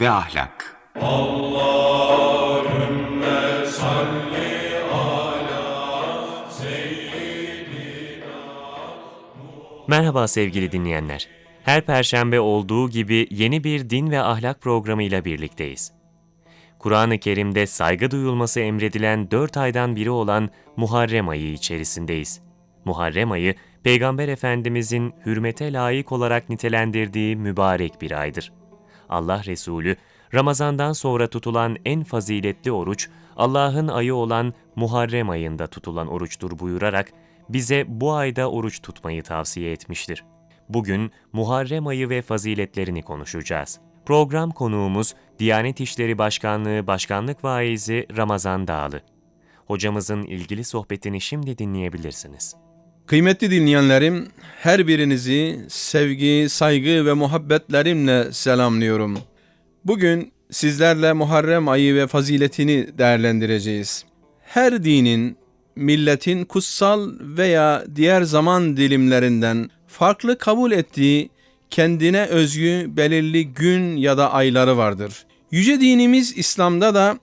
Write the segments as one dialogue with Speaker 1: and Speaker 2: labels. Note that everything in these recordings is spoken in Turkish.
Speaker 1: Ve Ahlak
Speaker 2: Merhaba sevgili dinleyenler. Her perşembe olduğu gibi yeni bir din ve ahlak programıyla birlikteyiz. Kur'an-ı Kerim'de saygı duyulması emredilen dört aydan biri olan Muharrem ayı içerisindeyiz. Muharrem ayı, Peygamber Efendimizin hürmete layık olarak nitelendirdiği mübarek bir aydır. Allah Resulü, Ramazandan sonra tutulan en faziletli oruç, Allah'ın ayı olan Muharrem ayında tutulan oruçtur buyurarak, bize bu ayda oruç tutmayı tavsiye etmiştir. Bugün Muharrem ayı ve faziletlerini konuşacağız. Program konuğumuz Diyanet İşleri Başkanlığı Başkanlık Vaizi Ramazan Dağlı. Hocamızın ilgili sohbetini şimdi dinleyebilirsiniz.
Speaker 3: Kıymetli dinleyenlerim, her birinizi sevgi, saygı ve muhabbetlerimle selamlıyorum. Bugün sizlerle Muharrem ayı ve faziletini değerlendireceğiz. Her dinin, milletin kutsal veya diğer zaman dilimlerinden farklı kabul ettiği kendine özgü belirli gün ya da ayları vardır. Yüce dinimiz İslam'da da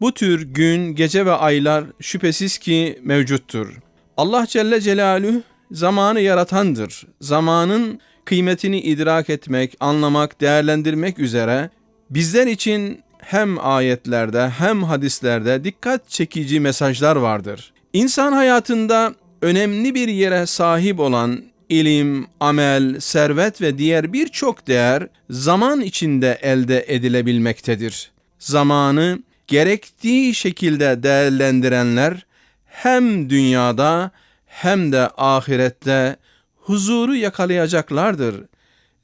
Speaker 3: bu tür gün, gece ve aylar şüphesiz ki mevcuttur. Allah Celle Celaluhu zamanı yaratandır. Zamanın kıymetini idrak etmek, anlamak, değerlendirmek üzere bizler için hem ayetlerde hem hadislerde dikkat çekici mesajlar vardır. İnsan hayatında önemli bir yere sahip olan ilim, amel, servet ve diğer birçok değer zaman içinde elde edilebilmektedir. Zamanı gerektiği şekilde değerlendirenler hem dünyada hem de ahirette huzuru yakalayacaklardır.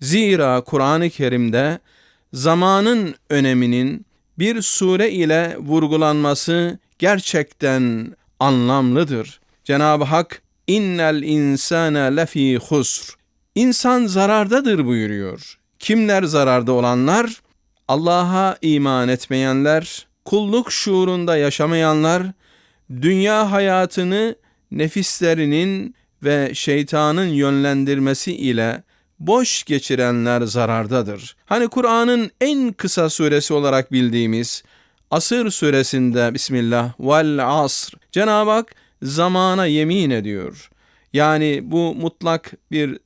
Speaker 3: Zira Kur'an-ı Kerim'de zamanın öneminin bir sure ile vurgulanması gerçekten anlamlıdır. Cenab-ı Hak innel insane lefi husr. İnsan zarardadır buyuruyor. Kimler zararda olanlar? Allah'a iman etmeyenler, kulluk şuurunda yaşamayanlar, dünya hayatını nefislerinin ve şeytanın yönlendirmesi ile boş geçirenler zarardadır. Hani Kur'an'ın en kısa suresi olarak bildiğimiz Asır suresinde Bismillah vel asr Cenab-ı Hak zamana yemin ediyor. Yani bu mutlak bir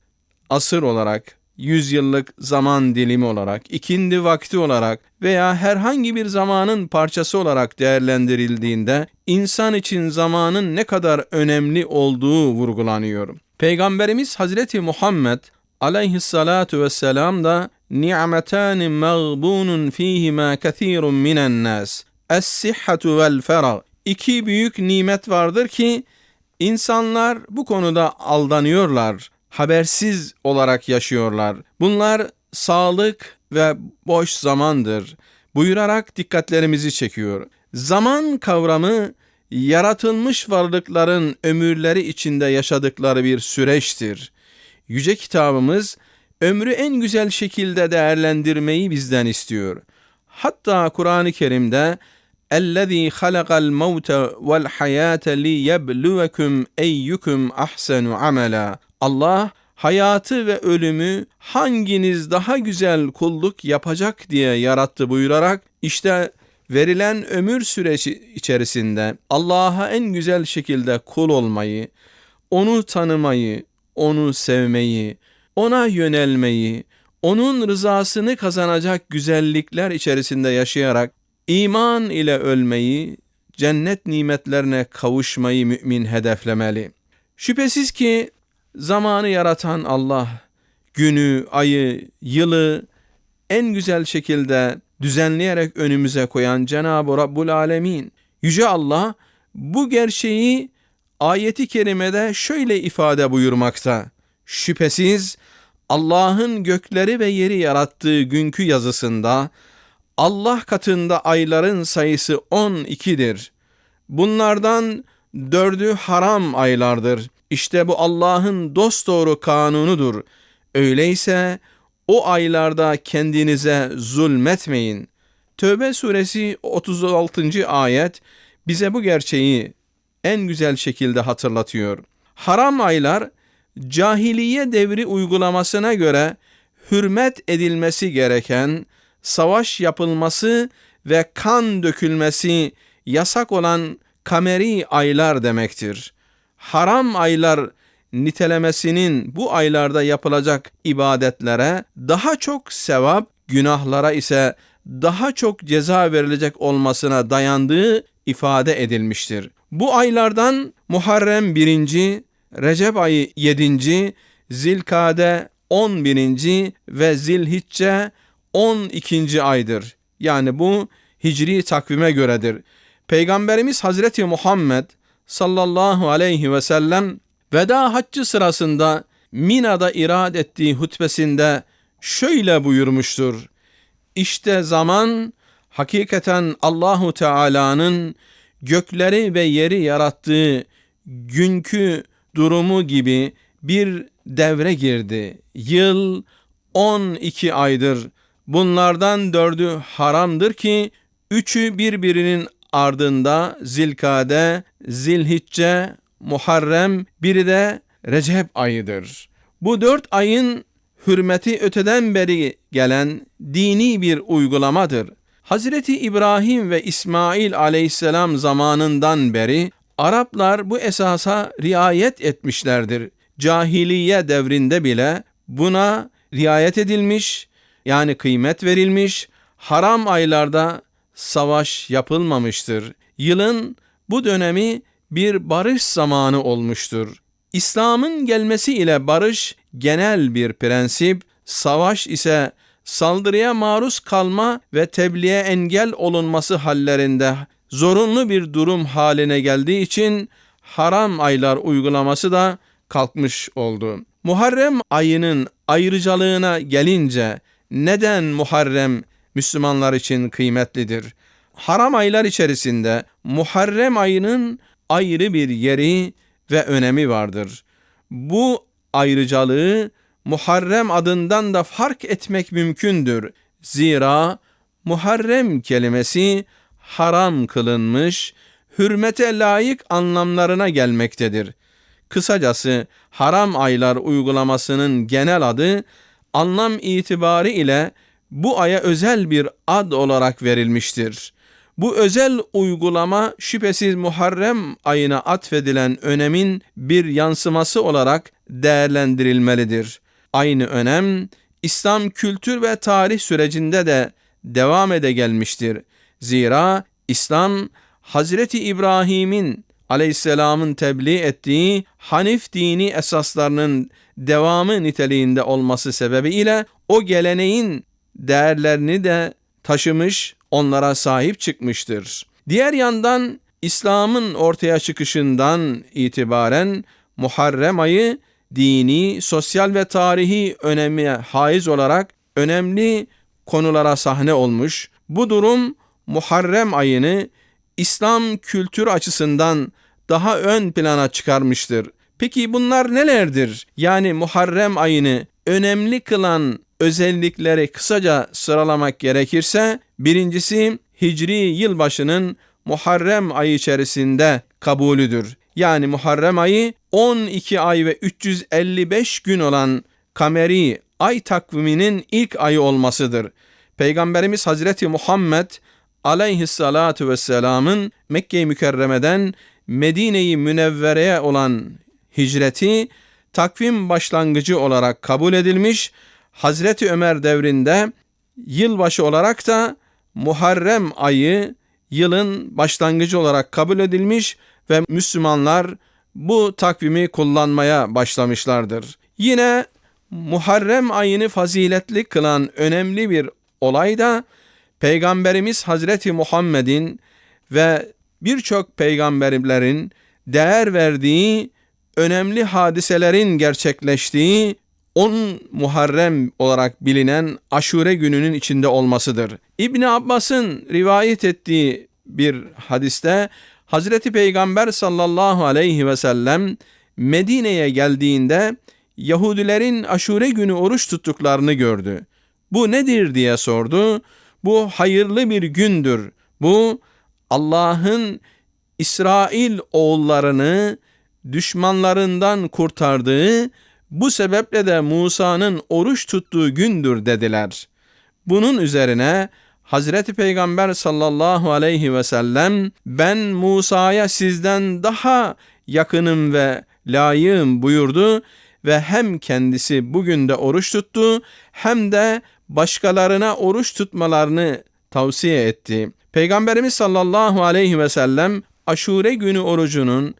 Speaker 3: asır olarak, yüzyıllık zaman dilimi olarak, ikindi vakti olarak veya herhangi bir zamanın parçası olarak değerlendirildiğinde insan için zamanın ne kadar önemli olduğu vurgulanıyor. Peygamberimiz Hazreti Muhammed aleyhissalatu vesselam da ni'metani mağbunun fihima kethirun minen nas. Es-sihhatu vel ferag. İki büyük nimet vardır ki insanlar bu konuda aldanıyorlar Habersiz olarak yaşıyorlar. Bunlar sağlık ve boş zamandır. Buyurarak dikkatlerimizi çekiyor. Zaman kavramı yaratılmış varlıkların ömürleri içinde yaşadıkları bir süreçtir. Yüce kitabımız ömrü en güzel şekilde değerlendirmeyi bizden istiyor. Hatta Kur'an-ı Kerim'de اَلَّذ۪ي خَلَقَ الْمَوْتَ وَالْحَيَاةَ لِيَبْلُوَكُمْ اَيُّكُمْ اَحْسَنُ عَمَلًا Allah hayatı ve ölümü hanginiz daha güzel kulluk yapacak diye yarattı buyurarak işte verilen ömür süreci içerisinde Allah'a en güzel şekilde kul olmayı, onu tanımayı, onu sevmeyi, ona yönelmeyi, onun rızasını kazanacak güzellikler içerisinde yaşayarak iman ile ölmeyi, cennet nimetlerine kavuşmayı mümin hedeflemeli. Şüphesiz ki zamanı yaratan Allah, günü, ayı, yılı en güzel şekilde düzenleyerek önümüze koyan Cenab-ı Rabbul Alemin. Yüce Allah bu gerçeği ayeti kerimede şöyle ifade buyurmakta. Şüphesiz Allah'ın gökleri ve yeri yarattığı günkü yazısında Allah katında ayların sayısı 12'dir. Bunlardan dördü haram aylardır. İşte bu Allah'ın dosdoğru kanunudur. Öyleyse o aylarda kendinize zulmetmeyin. Tövbe suresi 36. ayet bize bu gerçeği en güzel şekilde hatırlatıyor. Haram aylar cahiliye devri uygulamasına göre hürmet edilmesi gereken savaş yapılması ve kan dökülmesi yasak olan kameri aylar demektir. Haram aylar nitelemesinin bu aylarda yapılacak ibadetlere daha çok sevap, günahlara ise daha çok ceza verilecek olmasına dayandığı ifade edilmiştir. Bu aylardan Muharrem 1. Recep ayı 7. Zilkade 11. ve Zilhicce 12. aydır. Yani bu hicri takvime göredir. Peygamberimiz Hazreti Muhammed sallallahu aleyhi ve sellem veda haccı sırasında Mina'da irad ettiği hutbesinde şöyle buyurmuştur. İşte zaman hakikaten Allahu Teala'nın gökleri ve yeri yarattığı günkü durumu gibi bir devre girdi. Yıl 12 aydır. Bunlardan dördü haramdır ki üçü birbirinin ardında Zilkade, Zilhicce, Muharrem, biri de Recep ayıdır. Bu dört ayın hürmeti öteden beri gelen dini bir uygulamadır. Hazreti İbrahim ve İsmail aleyhisselam zamanından beri Araplar bu esasa riayet etmişlerdir. Cahiliye devrinde bile buna riayet edilmiş, yani kıymet verilmiş, haram aylarda savaş yapılmamıştır. Yılın bu dönemi bir barış zamanı olmuştur. İslam'ın gelmesi ile barış genel bir prensip, savaş ise saldırıya maruz kalma ve tebliğe engel olunması hallerinde zorunlu bir durum haline geldiği için haram aylar uygulaması da kalkmış oldu. Muharrem ayının ayrıcalığına gelince neden Muharrem Müslümanlar için kıymetlidir? Haram aylar içerisinde Muharrem ayının ayrı bir yeri ve önemi vardır. Bu ayrıcalığı Muharrem adından da fark etmek mümkündür. Zira Muharrem kelimesi haram kılınmış, hürmete layık anlamlarına gelmektedir. Kısacası haram aylar uygulamasının genel adı anlam itibarı ile bu aya özel bir ad olarak verilmiştir. Bu özel uygulama şüphesiz Muharrem ayına atfedilen önemin bir yansıması olarak değerlendirilmelidir. Aynı önem İslam kültür ve tarih sürecinde de devam ede gelmiştir. Zira İslam Hazreti İbrahim'in aleyhisselamın tebliğ ettiği Hanif dini esaslarının devamı niteliğinde olması sebebiyle o geleneğin değerlerini de taşımış, onlara sahip çıkmıştır. Diğer yandan İslam'ın ortaya çıkışından itibaren Muharrem ayı dini, sosyal ve tarihi önemi haiz olarak önemli konulara sahne olmuş. Bu durum Muharrem ayını İslam kültür açısından daha ön plana çıkarmıştır. Peki bunlar nelerdir? Yani Muharrem ayını önemli kılan özellikleri kısaca sıralamak gerekirse birincisi Hicri yılbaşının Muharrem ayı içerisinde kabulüdür. Yani Muharrem ayı 12 ay ve 355 gün olan kameri ay takviminin ilk ayı olmasıdır. Peygamberimiz Hazreti Muhammed aleyhissalatu vesselamın Mekke-i Mükerreme'den Medine-i Münevvere'ye olan hicreti takvim başlangıcı olarak kabul edilmiş. Hazreti Ömer devrinde yılbaşı olarak da Muharrem ayı yılın başlangıcı olarak kabul edilmiş ve Müslümanlar bu takvimi kullanmaya başlamışlardır. Yine Muharrem ayını faziletli kılan önemli bir olay da Peygamberimiz Hazreti Muhammed'in ve birçok peygamberlerin değer verdiği önemli hadiselerin gerçekleştiği 10 Muharrem olarak bilinen Aşure gününün içinde olmasıdır. İbni Abbas'ın rivayet ettiği bir hadiste Hazreti Peygamber sallallahu aleyhi ve sellem Medine'ye geldiğinde Yahudilerin Aşure günü oruç tuttuklarını gördü. Bu nedir diye sordu. Bu hayırlı bir gündür. Bu Allah'ın İsrail oğullarını düşmanlarından kurtardığı, bu sebeple de Musa'nın oruç tuttuğu gündür dediler. Bunun üzerine Hazreti Peygamber sallallahu aleyhi ve sellem ben Musa'ya sizden daha yakınım ve layığım buyurdu ve hem kendisi bugün de oruç tuttu hem de başkalarına oruç tutmalarını tavsiye etti. Peygamberimiz sallallahu aleyhi ve sellem aşure günü orucunun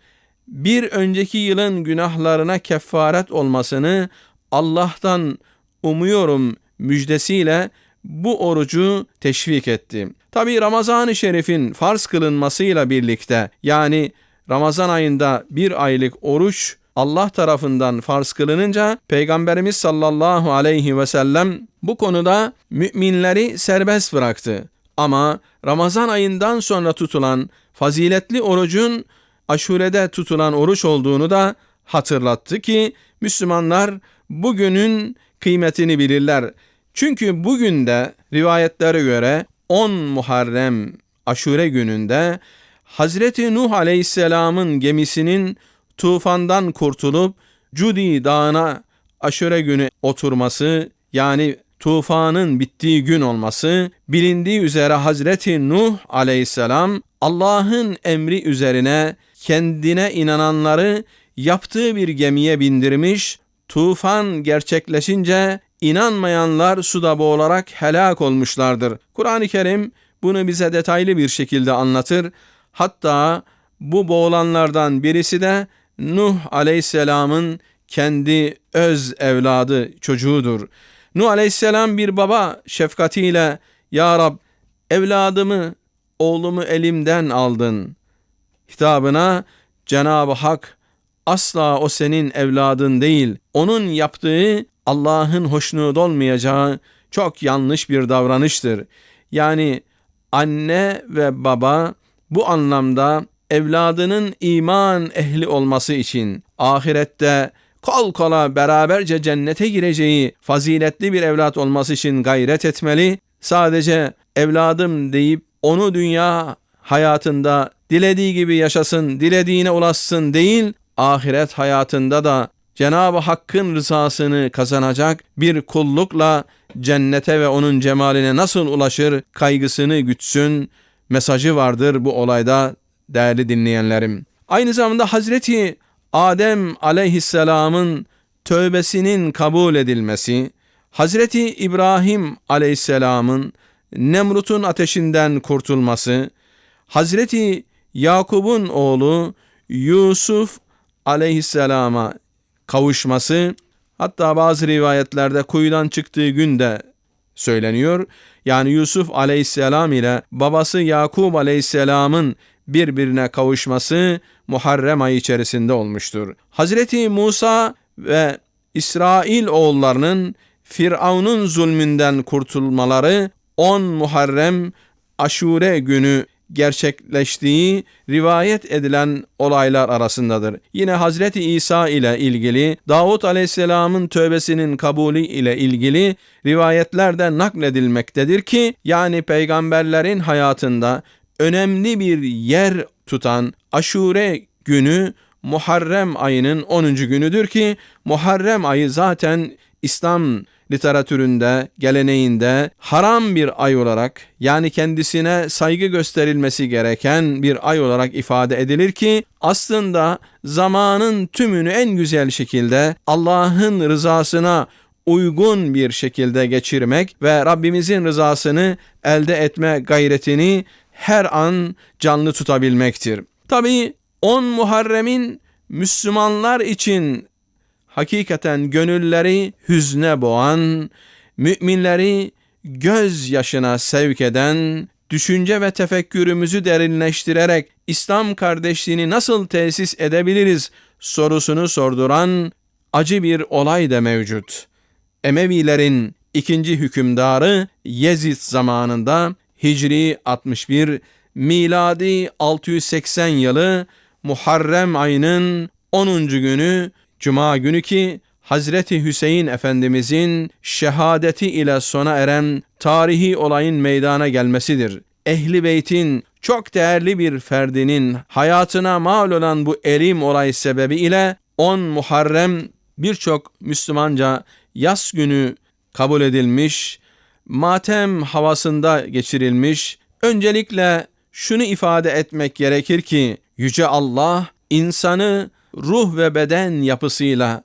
Speaker 3: bir önceki yılın günahlarına kefaret olmasını Allah'tan umuyorum müjdesiyle bu orucu teşvik etti. Tabi Ramazan-ı Şerif'in farz kılınmasıyla birlikte yani Ramazan ayında bir aylık oruç Allah tarafından farz kılınınca Peygamberimiz sallallahu aleyhi ve sellem bu konuda müminleri serbest bıraktı. Ama Ramazan ayından sonra tutulan faziletli orucun aşurede tutulan oruç olduğunu da hatırlattı ki Müslümanlar bugünün kıymetini bilirler. Çünkü bugün de rivayetlere göre 10 Muharrem aşure gününde Hazreti Nuh Aleyhisselam'ın gemisinin tufandan kurtulup Cudi Dağı'na aşure günü oturması yani tufanın bittiği gün olması bilindiği üzere Hazreti Nuh Aleyhisselam Allah'ın emri üzerine kendine inananları yaptığı bir gemiye bindirmiş, tufan gerçekleşince inanmayanlar suda boğularak helak olmuşlardır. Kur'an-ı Kerim bunu bize detaylı bir şekilde anlatır. Hatta bu boğulanlardan birisi de Nuh Aleyhisselam'ın kendi öz evladı, çocuğudur. Nuh Aleyhisselam bir baba şefkatiyle Ya Rab evladımı, oğlumu elimden aldın. Hitabına Cenab-ı Hak asla o senin evladın değil. Onun yaptığı Allah'ın hoşnut olmayacağı çok yanlış bir davranıştır. Yani anne ve baba bu anlamda evladının iman ehli olması için ahirette kol kola beraberce cennete gireceği faziletli bir evlat olması için gayret etmeli. Sadece evladım deyip onu dünya hayatında dilediği gibi yaşasın, dilediğine ulaşsın değil, ahiret hayatında da Cenab-ı Hakk'ın rızasını kazanacak bir kullukla cennete ve onun cemaline nasıl ulaşır kaygısını gütsün mesajı vardır bu olayda değerli dinleyenlerim. Aynı zamanda Hazreti Adem aleyhisselamın tövbesinin kabul edilmesi, Hazreti İbrahim aleyhisselamın Nemrut'un ateşinden kurtulması, Hazreti Yakub'un oğlu Yusuf aleyhisselama kavuşması, hatta bazı rivayetlerde kuyudan çıktığı günde söyleniyor. Yani Yusuf aleyhisselam ile babası Yakub aleyhisselamın birbirine kavuşması Muharrem ayı içerisinde olmuştur. Hazreti Musa ve İsrail oğullarının Firavun'un zulmünden kurtulmaları 10 Muharrem Aşure günü gerçekleştiği rivayet edilen olaylar arasındadır. Yine Hazreti İsa ile ilgili Davut Aleyhisselam'ın tövbesinin kabulü ile ilgili rivayetlerde nakledilmektedir ki yani peygamberlerin hayatında önemli bir yer tutan Aşure günü Muharrem ayının 10. günüdür ki Muharrem ayı zaten İslam literatüründe, geleneğinde haram bir ay olarak yani kendisine saygı gösterilmesi gereken bir ay olarak ifade edilir ki aslında zamanın tümünü en güzel şekilde Allah'ın rızasına uygun bir şekilde geçirmek ve Rabbimizin rızasını elde etme gayretini her an canlı tutabilmektir. Tabi 10 Muharrem'in Müslümanlar için hakikaten gönülleri hüzne boğan, müminleri göz yaşına sevk eden, düşünce ve tefekkürümüzü derinleştirerek İslam kardeşliğini nasıl tesis edebiliriz sorusunu sorduran acı bir olay da mevcut. Emevilerin ikinci hükümdarı Yezid zamanında Hicri 61, miladi 680 yılı Muharrem ayının 10. günü Cuma günü ki Hazreti Hüseyin Efendimizin şehadeti ile sona eren tarihi olayın meydana gelmesidir. Ehli Beyt'in çok değerli bir ferdinin hayatına mal olan bu elim olay sebebi ile 10 Muharrem birçok Müslümanca yaz günü kabul edilmiş. matem havasında geçirilmiş. Öncelikle şunu ifade etmek gerekir ki yüce Allah insanı ruh ve beden yapısıyla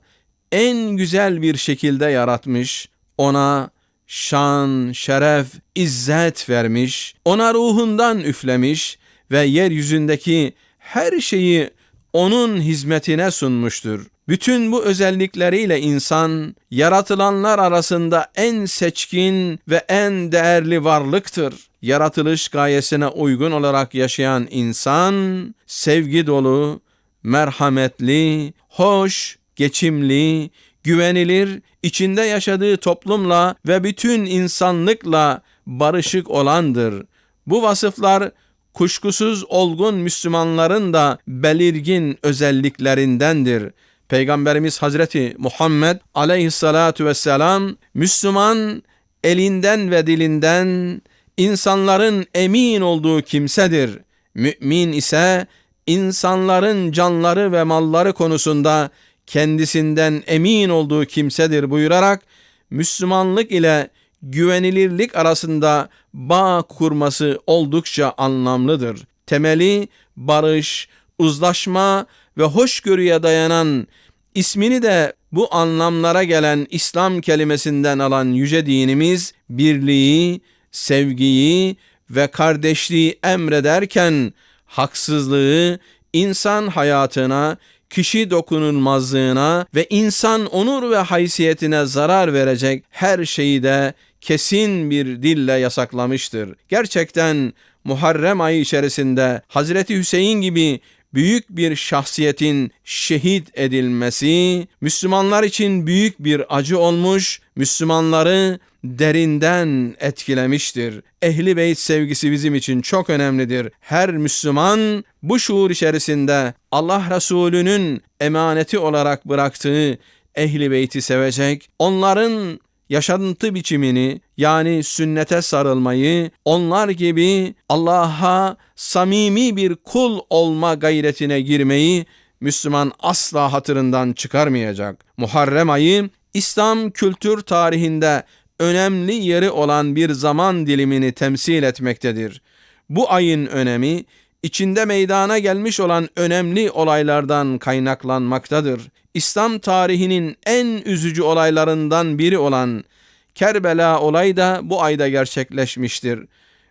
Speaker 3: en güzel bir şekilde yaratmış. Ona şan, şeref, izzet vermiş. Ona ruhundan üflemiş ve yeryüzündeki her şeyi onun hizmetine sunmuştur. Bütün bu özellikleriyle insan yaratılanlar arasında en seçkin ve en değerli varlıktır. Yaratılış gayesine uygun olarak yaşayan insan sevgi dolu, merhametli, hoş, geçimli, güvenilir, içinde yaşadığı toplumla ve bütün insanlıkla barışık olandır. Bu vasıflar kuşkusuz olgun Müslümanların da belirgin özelliklerindendir. Peygamberimiz Hazreti Muhammed aleyhissalatu vesselam Müslüman elinden ve dilinden insanların emin olduğu kimsedir. Mümin ise insanların canları ve malları konusunda kendisinden emin olduğu kimsedir buyurarak Müslümanlık ile güvenilirlik arasında bağ kurması oldukça anlamlıdır. Temeli barış, uzlaşma ve hoşgörüye dayanan ismini de bu anlamlara gelen İslam kelimesinden alan yüce dinimiz birliği, sevgiyi ve kardeşliği emrederken haksızlığı insan hayatına, kişi dokunulmazlığına ve insan onur ve haysiyetine zarar verecek her şeyi de kesin bir dille yasaklamıştır. Gerçekten Muharrem ayı içerisinde Hazreti Hüseyin gibi büyük bir şahsiyetin şehit edilmesi Müslümanlar için büyük bir acı olmuş, Müslümanları derinden etkilemiştir. Ehli beyt sevgisi bizim için çok önemlidir. Her Müslüman bu şuur içerisinde Allah Resulü'nün emaneti olarak bıraktığı ehli beyti sevecek, onların yaşantı biçimini yani sünnete sarılmayı, onlar gibi Allah'a samimi bir kul olma gayretine girmeyi Müslüman asla hatırından çıkarmayacak. Muharrem ayı İslam kültür tarihinde önemli yeri olan bir zaman dilimini temsil etmektedir. Bu ayın önemi içinde meydana gelmiş olan önemli olaylardan kaynaklanmaktadır. İslam tarihinin en üzücü olaylarından biri olan Kerbela olayı da bu ayda gerçekleşmiştir.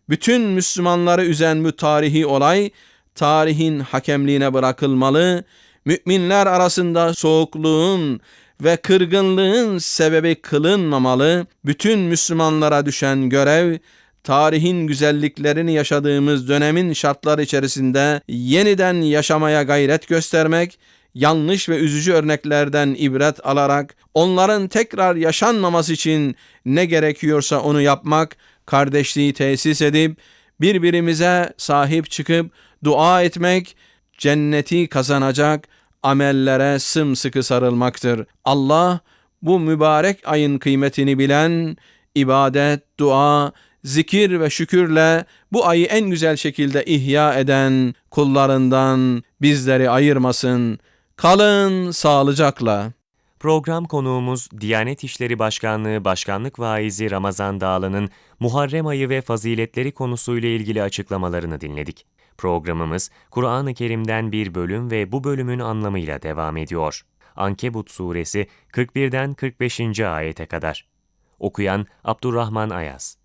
Speaker 3: Bütün Müslümanları üzen bu tarihi olay tarihin hakemliğine bırakılmalı, müminler arasında soğukluğun ve kırgınlığın sebebi kılınmamalı, bütün Müslümanlara düşen görev, tarihin güzelliklerini yaşadığımız dönemin şartları içerisinde yeniden yaşamaya gayret göstermek, yanlış ve üzücü örneklerden ibret alarak onların tekrar yaşanmaması için ne gerekiyorsa onu yapmak, kardeşliği tesis edip birbirimize sahip çıkıp dua etmek, cenneti kazanacak amellere sımsıkı sarılmaktır. Allah bu mübarek ayın kıymetini bilen, ibadet, dua, zikir ve şükürle bu ayı en güzel şekilde ihya eden kullarından bizleri ayırmasın. Kalın sağlıcakla.
Speaker 2: Program konuğumuz Diyanet İşleri Başkanlığı Başkanlık Vaizi Ramazan Dağlı'nın Muharrem ayı ve faziletleri konusuyla ilgili açıklamalarını dinledik. Programımız Kur'an-ı Kerim'den bir bölüm ve bu bölümün anlamıyla devam ediyor. Ankebut Suresi 41'den 45. ayete kadar. Okuyan Abdurrahman Ayaz.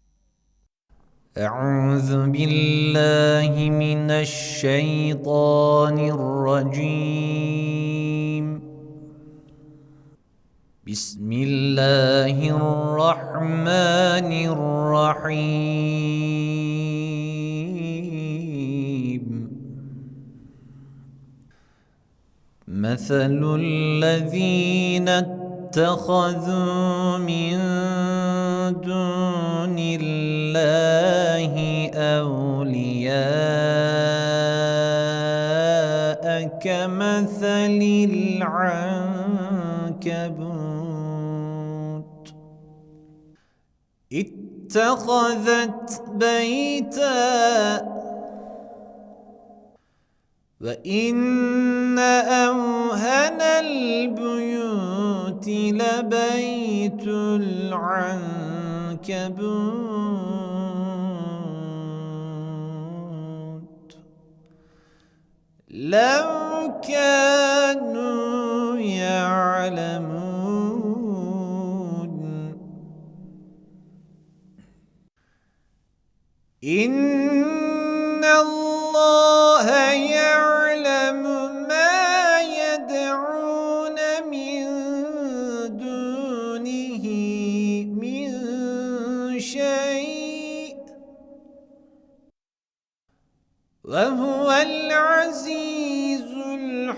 Speaker 1: أعوذ بالله من الشيطان الرجيم. بسم الله الرحمن الرحيم. مثل الذين اتخذوا من دون الله أولياء كمثل العنكبوت. اتخذت بيتا وإن أوهن البيوت لبيت العنكبوت لو كانوا يعلمون إن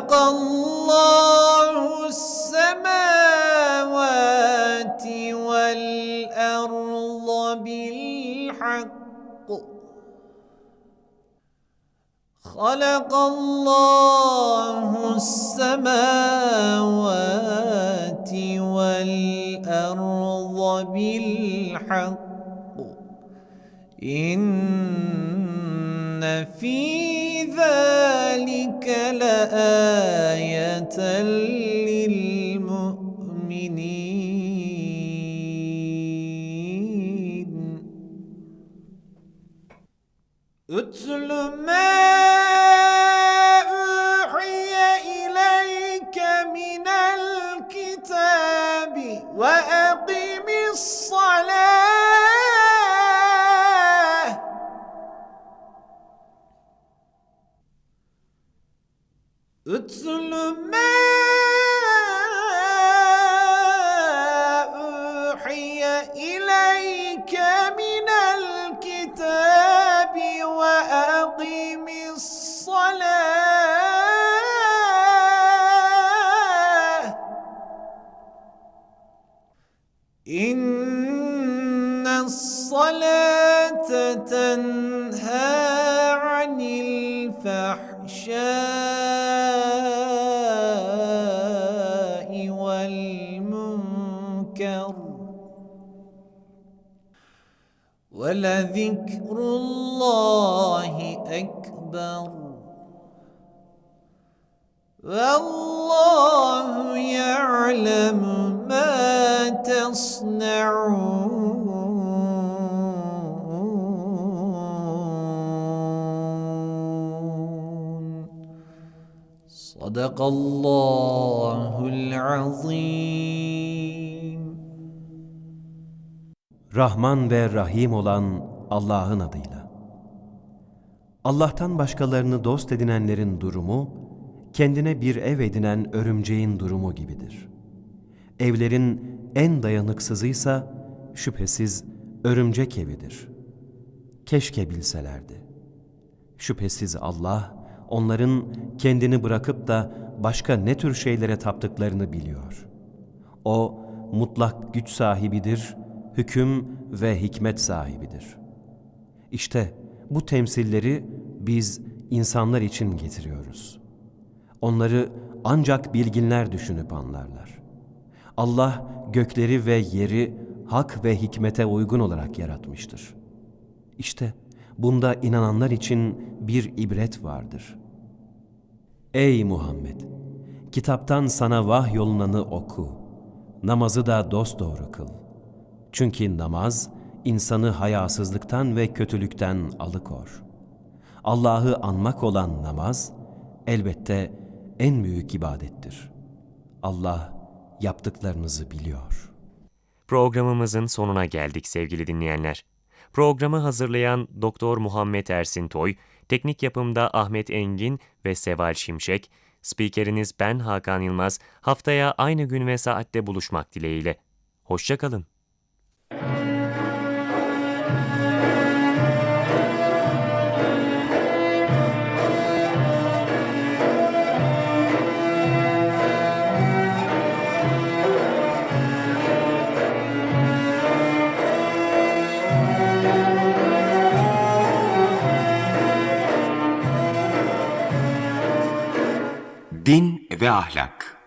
Speaker 1: خلق الله السماوات والأرض بالحق. خلق الله السماوات والأرض بالحق. إن في ذلك ذلك لآية اتل صدق الله العظيم
Speaker 4: Rahman ve Rahim olan Allah'ın adıyla. Allah'tan başkalarını dost edinenlerin durumu, kendine bir ev edinen örümceğin durumu gibidir. Evlerin en dayanıksızıysa şüphesiz örümcek evidir. Keşke bilselerdi. Şüphesiz Allah, onların kendini bırakıp da başka ne tür şeylere taptıklarını biliyor. O, mutlak güç sahibidir, hüküm ve hikmet sahibidir. İşte bu temsilleri biz insanlar için getiriyoruz. Onları ancak bilginler düşünüp anlarlar. Allah gökleri ve yeri hak ve hikmete uygun olarak yaratmıştır. İşte bunda inananlar için bir ibret vardır. Ey Muhammed! Kitaptan sana vahyolunanı oku. Namazı da dosdoğru kıl. Çünkü namaz, insanı hayasızlıktan ve kötülükten alıkor. Allah'ı anmak olan namaz, elbette en büyük ibadettir. Allah yaptıklarınızı biliyor.
Speaker 2: Programımızın sonuna geldik sevgili dinleyenler. Programı hazırlayan Doktor Muhammed Ersin Toy, teknik yapımda Ahmet Engin ve Seval Şimşek, spikeriniz ben Hakan Yılmaz. Haftaya aynı gün ve saatte buluşmak dileğiyle. Hoşçakalın. Ve ahlak.